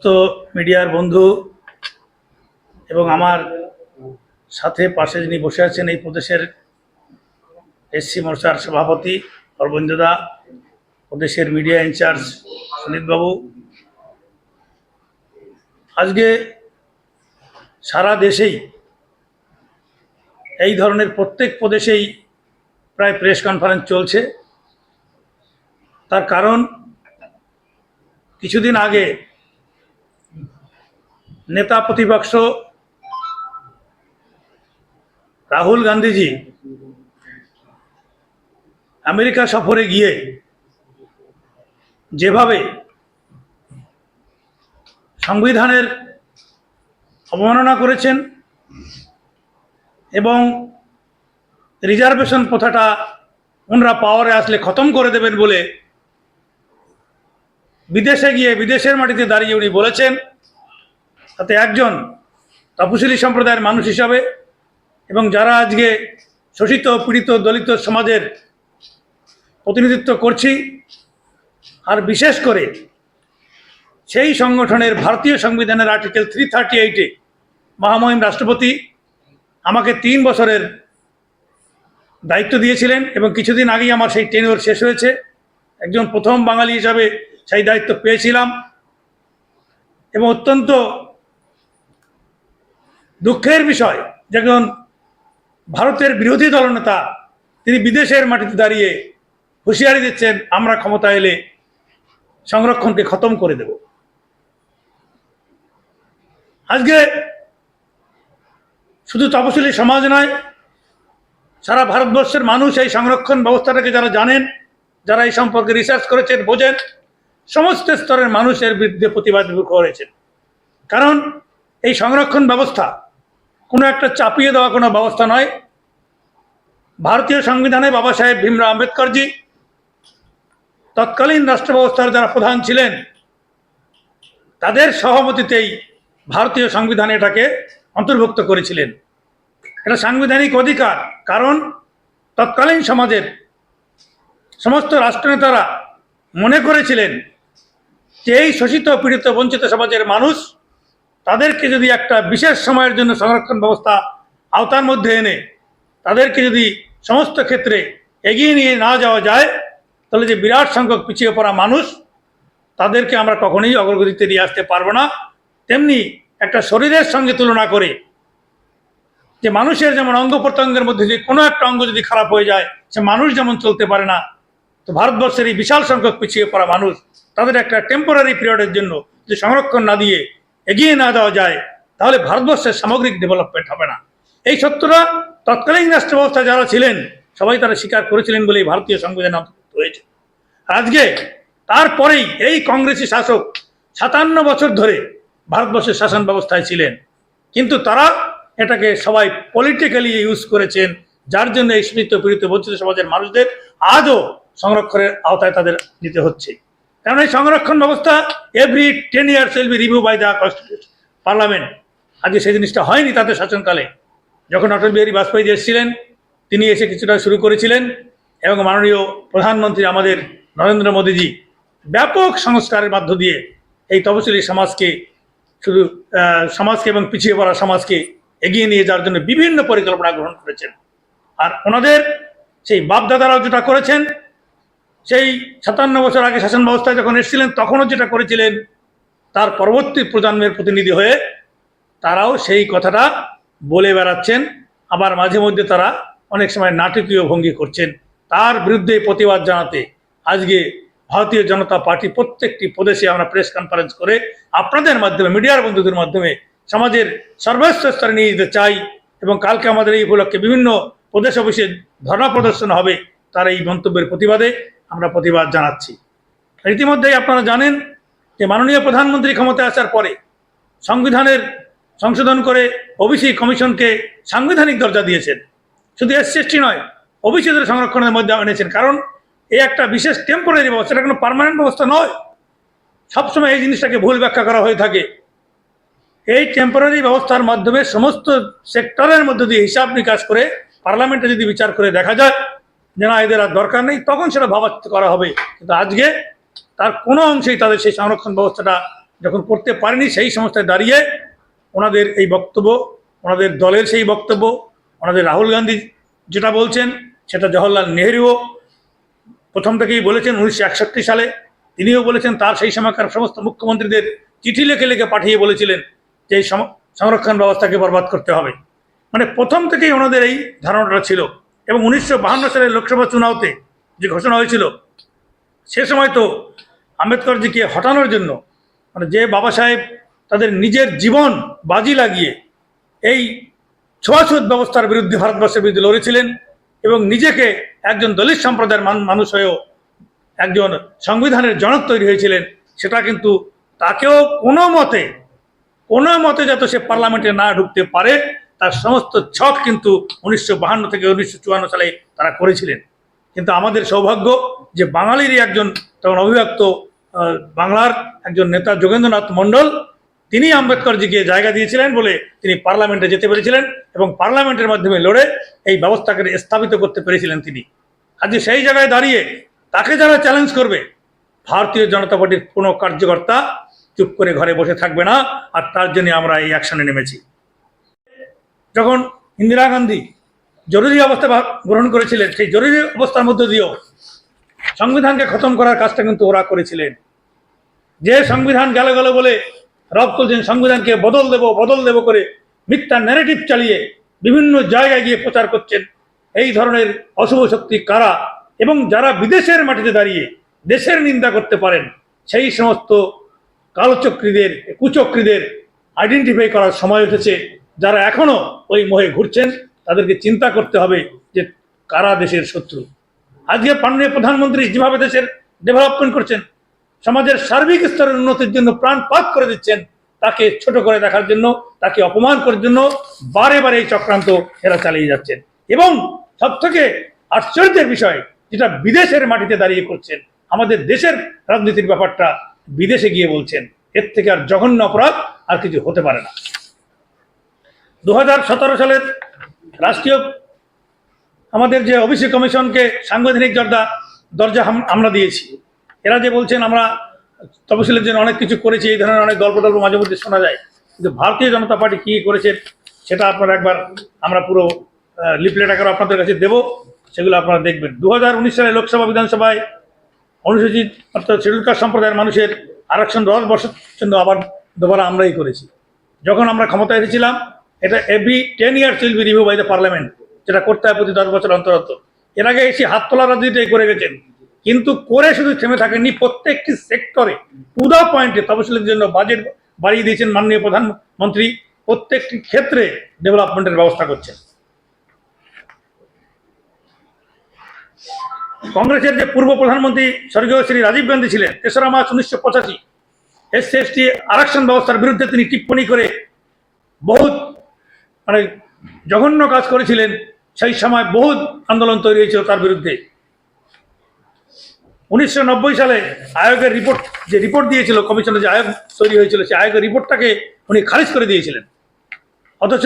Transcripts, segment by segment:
সমস্ত মিডিয়ার বন্ধু এবং আমার সাথে পাশে যিনি বসে আছেন এই প্রদেশের এসসি মোর্চার সভাপতি অরবিন্দদা প্রদেশের মিডিয়া ইনচার্জ সুনীতবাবু আজকে সারা দেশেই এই ধরনের প্রত্যেক প্রদেশেই প্রায় প্রেস কনফারেন্স চলছে। তার কারণ কিছুদিন আগে নেতা প্রতিপক্ষ রাহুল গান্ধীজি আমেরিকা সফরে গিয়ে যেভাবে সংবিধানের অবমাননা করেছেন এবং রিজার্ভেশন প্রথাটা ওনারা পাওয়ারে আসলে খতম করে দেবেন বলে বিদেশে গিয়ে বিদেশের মাটিতে দাঁড়িয়ে উনি বলেছেন তাতে একজন তপশিলি সম্প্রদায়ের মানুষ হিসাবে এবং যারা আজকে শোষিত, পীড়িত, দলিত সমাজের প্রতিনিধিত্ব করছি, আর বিশেষ করে সেই সংগঠনের ভারতীয় সংবিধানের আর্টিকেল থ্রি থার্টি এইটে মহামহিম রাষ্ট্রপতি আমাকে তিন বছরের দায়িত্ব দিয়েছিলেন এবং কিছুদিন আগেই আমার সেই টেনিওর শেষ হয়েছে। একজন প্রথম বাঙালি হিসাবে সেই দায়িত্ব পেয়েছিলাম এবং অত্যন্ত দুঃখের বিষয় যখন ভারতের বিরোধী দলনেতা, তিনি বিদেশের মাটিতে দাঁড়িয়ে হুঁশিয়ারি দিচ্ছেন, আমরা ক্ষমতা এলে সংরক্ষণকে খতম করে দেব। আজকে শুধু তপশিলি সমাজ নয়, সারা ভারতবর্ষের মানুষ এই সংরক্ষণ ব্যবস্থাটাকে যারা জানেন, যারা এই সম্পর্কে রিসার্চ করেছেন, বোঝেন, সমস্ত স্তরের মানুষের বিরুদ্ধে প্রতিবাদ করেছেন। কারণ এই সংরক্ষণ ব্যবস্থা কোনো একটা চাপিয়ে দেওয়া কোনো ব্যবস্থা নয়। ভারতীয় সংবিধানে বাবা সাহেব ভীমরাও আম্বেদকরজি, তৎকালীন রাষ্ট্র ব্যবস্থার যারা প্রধান ছিলেন, তাদের সহমতিতেই ভারতীয় সংবিধানে এটাকে অন্তর্ভুক্ত করেছিলেন। এটা সাংবিধানিক অধিকার, কারণ তৎকালীন সমাজের সমস্ত রাষ্ট্রনেতারা মনে করেছিলেন যে এই শোষিত, পীড়িত, বঞ্চিত সমাজের মানুষ তাদেরকে যদি একটা বিশেষ সময়ের জন্য সংরক্ষণ ব্যবস্থা আওতার মধ্যে এনে তাদেরকে যদি সমস্ত ক্ষেত্রে এগিয়ে নিয়ে না যাওয়া যায়, তাহলে যে বিরাট সংখ্যক পিছিয়ে পড়া মানুষ তাদেরকে আমরা কখনোই অগ্রগতিতে নিয়ে আসতে পারব না। তেমনি একটা শরীরের সঙ্গে তুলনা করে যে মানুষের যেমন অঙ্গ প্রত্যঙ্গের মধ্যে যদি কোনো একটা অঙ্গ যদি খারাপ হয়ে যায়, সে মানুষ যেমন চলতে পারে না, তো ভারতবর্ষের এই বিশাল সংখ্যক পিছিয়ে পড়া মানুষ তাদের একটা টেম্পোরারি পিরিয়ডের জন্য যে সংরক্ষণ না দিয়ে এগিয়ে না দেওয়া যায়, তাহলে ভারতবর্ষের সামগ্রিক ডেভেলপমেন্ট হবে না। এই সত্যটা তৎকালীন রাষ্ট্র ব্যবস্থা যারা ছিলেন, সবাই তারা স্বীকার করেছিলেন বলেই ভারতীয় সংবিধান অন্তর্ভুক্ত হয়েছে। আজকে তারপরেই এই কংগ্রেসি শাসক সাতান্ন বছর ধরে ভারতবর্ষের শাসন ব্যবস্থায় ছিলেন। কিন্তু তারা এটাকে সবাই পলিটিক্যালি ইউজ করেছেন, যার জন্য এই শোষিত পীড়িত বঞ্চিত সমাজের মানুষদের আজও সংরক্ষণের আওতায় তাদের নিতে হচ্ছে। কারণ এই সংরক্ষণ ব্যবস্থা every ten years will be review by the constitution parliament আজকে সেই জিনিসটা হয়নি তাদের শাসনকালে। যখন অটল বিহারী বাজপেয়ী এসেছিলেন, তিনি এসে কিছুটা শুরু করেছিলেন এবং মাননীয় প্রধানমন্ত্রী আমাদের নরেন্দ্র মোদীজি ব্যাপক সংস্কারের মধ্য দিয়ে এই তপশিলি সমাজকে শুধু সমাজকে এবং পিছিয়ে পড়া সমাজকে এগিয়ে নিয়ে যাওয়ার জন্য বিভিন্ন পরিকল্পনা গ্রহণ করেছেন। আর ওনাদের সেই বাপদাদারাও যেটা করেছেন সেই সাতান্ন বছর আগে শাসন ব্যবস্থায় যখন এসেছিলেন, তখনও যেটা করেছিলেন, তার পরবর্তী প্রজন্মের প্রতিনিধি হয়ে তারাও সেই কথাটা বলে বেড়াচ্ছেন। আবার মাঝে মধ্যে তারা অনেক সময় নাটকীয় ভঙ্গি করছেন। তার বিরুদ্ধে প্রতিবাদ জানাতে আজকে ভারতীয় জনতা পার্টি প্রত্যেকটি প্রদেশে আমরা প্রেস কনফারেন্স করে আপনাদের মাধ্যমে, মিডিয়ার বন্ধুদের মাধ্যমে সমাজের সর্বস্ব স্তরে নিয়ে যেতে চাই এবং কালকে আমাদের এই উপলক্ষে বিভিন্ন প্রদেশ অফিসে ধর্ণা প্রদর্শন হবে তার এই মন্তব্যের প্রতিবাদে আমরা প্রতিবাদ জানাচ্ছি। ইতিমধ্যেই আপনারা জানেন যে মাননীয় প্রধানমন্ত্রী ক্ষমতায় আসার পরে সংবিধানের সংশোধন করে ওবিসি কমিশনকে সাংবিধানিক দরজা দিয়েছেন। শুধু এসসি নয়, ওবিসিদের সংরক্ষণের মধ্যে এনেছেন। কারণ এই একটা বিশেষ টেম্পোরারি ব্যবস্থা এটা কোনো পার্মানেন্ট ব্যবস্থা নয়। সবসময় এই জিনিসটাকে ভুল ব্যাখ্যা করা হয়ে থাকে। এই টেম্পোরারি ব্যবস্থার মাধ্যমে সমস্ত সেক্টরের মধ্যে দিয়ে হিসাব নিকাশ করে পার্লামেন্টে যদি বিচার করে দেখা যায় যে এদের আর দরকার নেই, তখন সেটা ভাবা করা হবে। কিন্তু আজকে তার কোনো অংশেই তাদের সেই সংরক্ষণ ব্যবস্থাটা যখন করতে পারেনি, সেই সংস্থায় দাঁড়িয়ে ওনাদের এই বক্তব্য, ওনাদের দলের সেই বক্তব্য, ওনাদের রাহুল গান্ধী যেটা বলছেন, সেটা জওহরলাল নেহরুও প্রথম থেকেই বলেছেন উনিশশো একষট্টি সালে। তিনিও বলেছেন তার সেই সময়কার সমস্ত মুখ্যমন্ত্রীদের চিঠি লিখে লিখে পাঠিয়ে বলেছিলেন যে এই সংরক্ষণ ব্যবস্থাকে বরবাদ করতে হবে। মানে প্রথম থেকেই ওনাদের এই ধারণাটা ছিল। এবং উনিশশো সালের লোকসভা চুনাওতে যে ঘোষণা হয়েছিল, সে সময় তো আম্বেদকরজিকে হটানোর জন্য মানে যে বাবা সাহেব তাদের নিজের জীবন বাজি লাগিয়ে এই ছোঁয়াছুত ব্যবস্থার বিরুদ্ধে ভারতবর্ষের বিরুদ্ধে লড়েছিলেন এবং নিজেকে একজন দলিত সম্প্রদায়ের মান- মানুষ হয়েও একজন সংবিধানের জনক তৈরি হয়েছিলেন, সেটা কিন্তু তাকেও কোনো মতে কোনো মতে যাতে সে পার্লামেন্টে না ঢুকতে পারে তার সমস্ত ছক কিন্তু উনিশশো বাহান্ন থেকে উনিশশো চুয়ান্ন সালে তারা করেছিলেন। কিন্তু আমাদের সৌভাগ্য যে বাঙালিরই একজন তখন অভিব্যক্ত বাংলার একজন নেতা যোগেন্দ্রনাথ মণ্ডল, তিনি আম্বেদকরজিকে জায়গা দিয়েছিলেন বলে তিনি পার্লামেন্টে যেতে পেরেছিলেন এবং পার্লামেন্টের মাধ্যমে লড়ে এই ব্যবস্থাকে স্থাপিত করতে পেরেছিলেন তিনি। আজকে সেই জায়গায় দাঁড়িয়ে তাকে যারা চ্যালেঞ্জ করবে, ভারতীয় জনতা পার্টির কোনো কার্যকর্তা চুপ করে ঘরে বসে থাকবে না, আর তার জন্য আমরা এই অ্যাকশনে নেমেছি। যখন ইন্দিরা গান্ধী জরুরি অবস্থা গ্রহণ করেছিলেন, সেই জরুরি অবস্থার মধ্য দিয়েও সংবিধানকে খতম করার কাজটা কিন্তু ওরা করেছিলেন। যে সংবিধান গেল গেল বলে রব তুলছেন, সংবিধানকে বদল দেব বদল দেব করে মিথ্যা ন্যারেটিভ চালিয়ে বিভিন্ন জায়গায় গিয়ে প্রচার করছেন। এই ধরনের অশুভ শক্তি কারা এবং যারা বিদেশের মাটিতে দাঁড়িয়ে দেশের নিন্দা করতে পারেন, সেই সমস্ত কালচক্রীদের, কুচক্রীদের আইডেন্টিফাই করার সময় এসেছে যারা এখনও ওই মোহে ঘুরছেন, তাদেরকে চিন্তা করতে হবে যে কারা দেশের শত্রু। আজকে মাননীয় প্রধানমন্ত্রী যেভাবে দেশের ডেভেলপমেন্ট করছেন, সমাজের সার্বিক স্তরের উন্নতির জন্য প্রাণপাত করে দিচ্ছেন, তাকে ছোট করে দেখার জন্য, তাকে অপমান করার জন্য বারে বারে এই চক্রান্ত এরা চালিয়ে যাচ্ছেন। এবং সব থেকে আশ্চর্যের বিষয়, যেটা বিদেশের মাটিতে দাঁড়িয়ে করছেন, আমাদের দেশের রাজনীতির ব্যাপারটা বিদেশে গিয়ে বলছেন, এর থেকে আর জঘন্য অপরাধ আর কিছু হতে পারে না। দু হাজার সতেরো সালের রাষ্ট্রীয় আমাদের যে ওবিসি কমিশনকে সাংবিধানিক দরজা দরজা আমরা দিয়েছি। এরা যে বলছেন, আমরা তফসিলের জন্য অনেক কিছু করেছি, এই ধরনের অনেক গল্প টল্প মাঝে মধ্যে শোনা যায়। কিন্তু ভারতীয় জনতা পার্টি কী করেছে, সেটা আপনারা একবার আমরা পুরো লিফলেট আকারে আপনাদের কাছে দেব, সেগুলো আপনারা দেখবেন। দু হাজার উনিশ সালে লোকসভা, বিধানসভায় অনুসূচিত অর্থাৎ শিডিউল কাস্ট সম্প্রদায়ের মানুষের আরক্ষণ দশ বছর জন্য আবার দুবার আমরাই করেছি। যখন আমরা ক্ষমতায় এসেছিলাম এটা every ten years will be review by the parliament যেটা করতে হয় প্রতি দশ বছর অন্তর এর আগে এসে হাত তোলা রাজনীতিটাই করে গেছেন। কিন্তু করে শুধু থেমে থাকেননি, প্রত্যেকটি সেক্টরে টু দ্য পয়েন্টে তফসিলের জন্য বাজেট বাড়িয়ে দিয়েছেন মাননীয় প্রধানমন্ত্রী। প্রত্যেকটি ক্ষেত্রে ডেভেলপমেন্টের ব্যবস্থা করছেন। কংগ্রেসের যে পূর্ব প্রধানমন্ত্রী স্বর্গীয় শ্রী রাজীব গান্ধী ছিলেন, তেসরা মার্চ উনিশশো পঁচাশি এসসি এসটি আরক্ষণ ব্যবস্থার বিরুদ্ধে তিনি টিপ্পণী করে বহুত মানে জঘন্য কাজ করেছিলেন, সেই সময় বহুত আন্দোলন তৈরি হয়েছিল তার বিরুদ্ধে। উনিশশো নব্বই সালে আয়োগের রিপোর্ট যে রিপোর্ট দিয়েছিল কমিশনের যে আয়োগ তৈরি হয়েছিল, সেই আয়োগের রিপোর্টটাকে উনি খারিজ করে দিয়েছিলেন। অথচ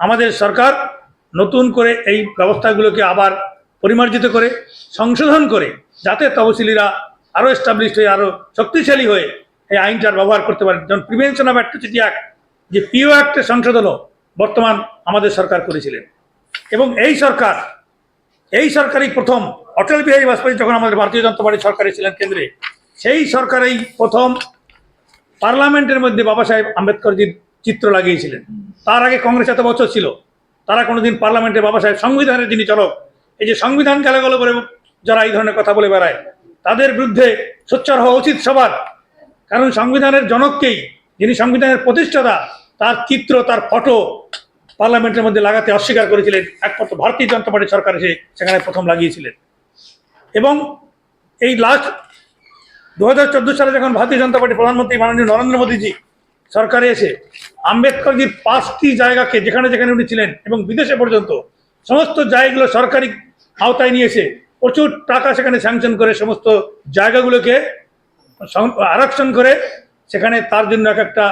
আমাদের সরকার নতুন করে এই ব্যবস্থাগুলোকে আবার পরিমার্জিত করে, সংশোধন করে, যাতে তহসিলিরা আরও এস্টাবলিশড হয়ে আরও শক্তিশালী হয়ে এই আইনটার ব্যবহার করতে পারেন যেমন প্রিভেনশন অফ অ্যাট্রোসিটি অ্যাক্ট যে পিও অ্যাক্টের সংশোধনও বর্তমান আমাদের সরকার করেছিলেন। এবং এই সরকার, এই সরকারই প্রথম অটল বিহারী বাজপেয়ী যখন আমাদের ভারতীয় জনতা পার্টি সরকারে ছিলেন কেন্দ্রে, সেই সরকারেই প্রথম পার্লামেন্টের মধ্যে বাবা সাহেব আম্বেদকরজির চিত্র লাগিয়েছিলেন। তার আগে কংগ্রেস এত বছর ছিল, তারা কোনোদিন পার্লামেন্টে বাবা সাহেব সংবিধানের যিনি চলক, এই যে সংবিধান গেল গেল বলে যারা এই ধরনের কথা বলে বেড়ায়, তাদের বিরুদ্ধে সোচ্চার হওয়া উচিত সবার। কারণ সংবিধানের জনককেই, যিনি সংবিধানের প্রতিষ্ঠাতা তার চিত্র, তার ফটো পার্লামেন্টের মধ্যে লাগাতে অস্বীকার করেছিলেন। একমাত্র ভারতীয় জনতা পার্টি সরকার এসে সেখানে প্রথম লাগিয়েছিলেন। এবং এই লাস্ট দু হাজার চোদ্দ সালে যখন ভারতীয় জনতা পার্টি প্রধানমন্ত্রী মাননীয় নরেন্দ্র মোদীজি সরকারে এসে আম্বেদকরজির পাঁচটি জায়গাকে, যেখানে যেখানে উনি ছিলেন এবং বিদেশে পর্যন্ত সমস্ত জায়গাগুলো সরকারি আওতায় নিয়ে এসে প্রচুর টাকা সেখানে স্যাংশন করে সমস্ত জায়গাগুলোকে আরক্ষণ করে সেখানে তার জন্য এক একটা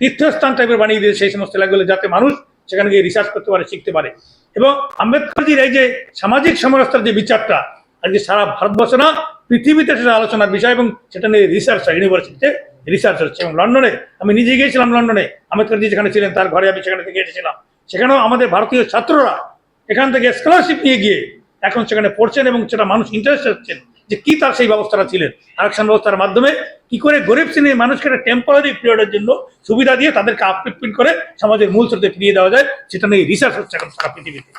তীর্থস্থান টাইপের বানিয়ে দিয়েছে সেই সমস্ত এলাকাগুলো যাতে মানুষ সেখানে গিয়ে রিসার্চ করতে পারে, শিখতে পারে। এবং আম্বেদকরজির এই যে সামাজিক সমরস্তার যে বিচারটা আজকে সারা ভারতবর্ষ না, পৃথিবীতে সেটা আলোচনার বিষয় এবং সেটা নিয়ে রিসার্চ হয় ইউনিভার্সিটিতে রিসার্চ হচ্ছে। এবং লন্ডনে, আমি নিজে গিয়েছিলাম লন্ডনে, আম্বেদকরজি যেখানে ছিলেন, তার ঘরে আমি সেখানে থেকে এসেছিলাম। সেখানেও আমাদের ভারতীয় ছাত্ররা এখান থেকে স্কলারশিপ নিয়ে গিয়ে এখন সেখানে পড়ছেন এবং সেটা মানুষ ইন্টারেস্ট হচ্ছেন। যে কি তার সেই ব্যবস্থাটা ছিলেন? আরেকশন ব্যবস্থার মাধ্যমে কি করে গরিব শ্রেণির মানুষকে একটা টেম্পোরারি পিরিয়ডের জন্য সুবিধা দিয়ে তাদেরকে আপলিফমেন্ট করে সমাজের মূল স্রোতে ফিরিয়ে দেওয়া যায়, সেটা নিয়ে রিসার্চ হচ্ছে এখন সারা পৃথিবীতে।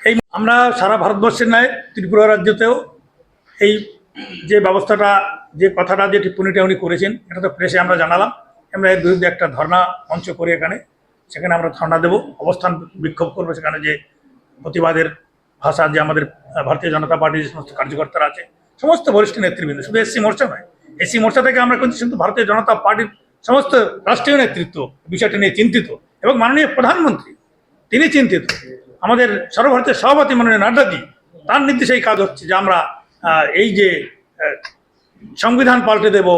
এই আমরা সারা ভারতবর্ষের নয় ত্রিপুরা রাজ্যতেও এই যে ব্যবস্থাটা, যে কথাটা, যে টিপ্পণীটা উনি করেছেন, এটা তো প্রেসে আমরা জানালাম। আমরা এর বিরুদ্ধে একটা ধর্ণা মঞ্চ করি এখানে। সেখানে আমরা ধর্ণা দেব। অবস্থান বিক্ষোভ করব সেখানে যে প্রতিবাদের ভাষা, যে আমাদের ভারতীয় জনতা পার্টির যে সমস্ত কার্যকর্তারা আছে, সমস্ত বরিষ্ঠ নেতৃবৃন্দ, শুধু এসসি মোর্চা নয়। এসসি মোর্চা থেকে আমরা কিন্তু শুধু ভারতীয় জনতা পার্টির সমস্ত রাষ্ট্রীয় নেতৃত্ব, বিষয়টি নিয়ে চিন্তিত এবং মাননীয় প্রধানমন্ত্রী, তিনি চিন্তিত। আমাদের সর্বভারতীয় সভাপতি মাননীয় নাড্ডাজি তার নির্দেশে এই কাজ হচ্ছে যে আমরা এই যে সংবিধান পাল্টে দেব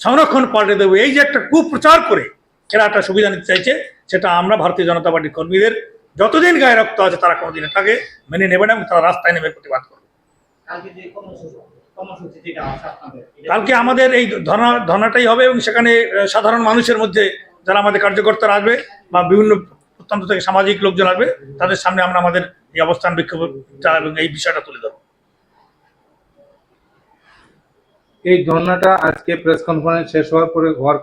সংরক্ষণ পাল্টে দেব এই যে একটা কুপ্রচার করে এরা একটা সুবিধা নিতে চাইছে সেটা আমরা ভারতীয় জনতা পার্টির কর্মীদের যতদিন গায়ে রক্ত আছে তারা কোনোদিন এটাকে মেনে নেবে না এবং তারা রাস্তায় নেমে প্রতিবাদ করবে। কালকে আমাদের এই ধর্না ধর্নাটাই হবে এবং সেখানে সাধারণ মানুষের মধ্যে যারা আমাদের কার্যকর্তারা আসবে বা বিভিন্ন প্রত্যন্ত থেকে সামাজিক লোকজন আসবে তাদের সামনে আমরা আমাদের এই অবস্থান বিক্ষোভটা এবং এই বিষয়টা তুলে ধরবো। এই ধর্নাটা আজকে প্রেস কনফারেন্স শেষ হওয়ার পরে হওয়ার